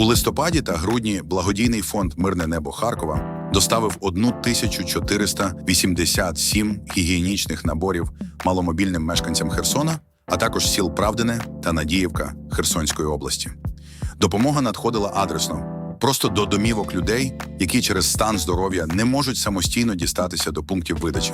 У листопаді та грудні благодійний фонд Мирне небо Харкова доставив 1487 гігієнічних наборів маломобільним мешканцям Херсона, а також сіл Правдине та Надіївка Херсонської області. Допомога надходила адресно, просто до домівок людей, які через стан здоров'я не можуть самостійно дістатися до пунктів видачі.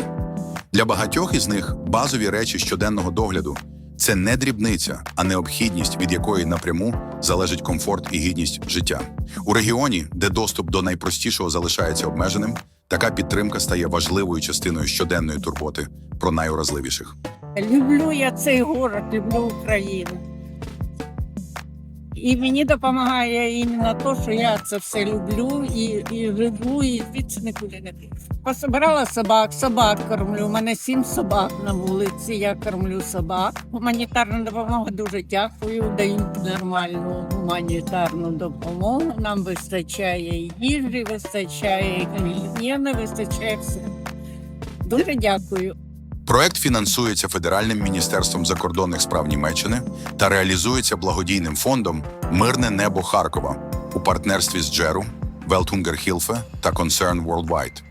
Для багатьох із них базові речі щоденного догляду це не дрібниця, а необхідність, від якої напряму залежить комфорт і гідність життя. У регіоні, де доступ до найпростішого залишається обмеженим, така підтримка стає важливою частиною щоденної турботи про найуразливіших. Люблю я цей город, люблю Україну. І мені допомагає іменно те, що я це все люблю і, і живу, і звідси нікуди не піду. Пособирала собак, собак кормлю. У мене сім собак на вулиці, я кормлю собак. Гуманітарна допомога дуже дякую. Дають нормальну гуманітарну допомогу. Нам вистачає їжі, вистачає гігієни, вистачає все. Дуже дякую. Проект фінансується Федеральним міністерством закордонних справ Німеччини та реалізується благодійним фондом Мирне небо Харкова у партнерстві з Джеру, Welthunger та Concern Worldwide.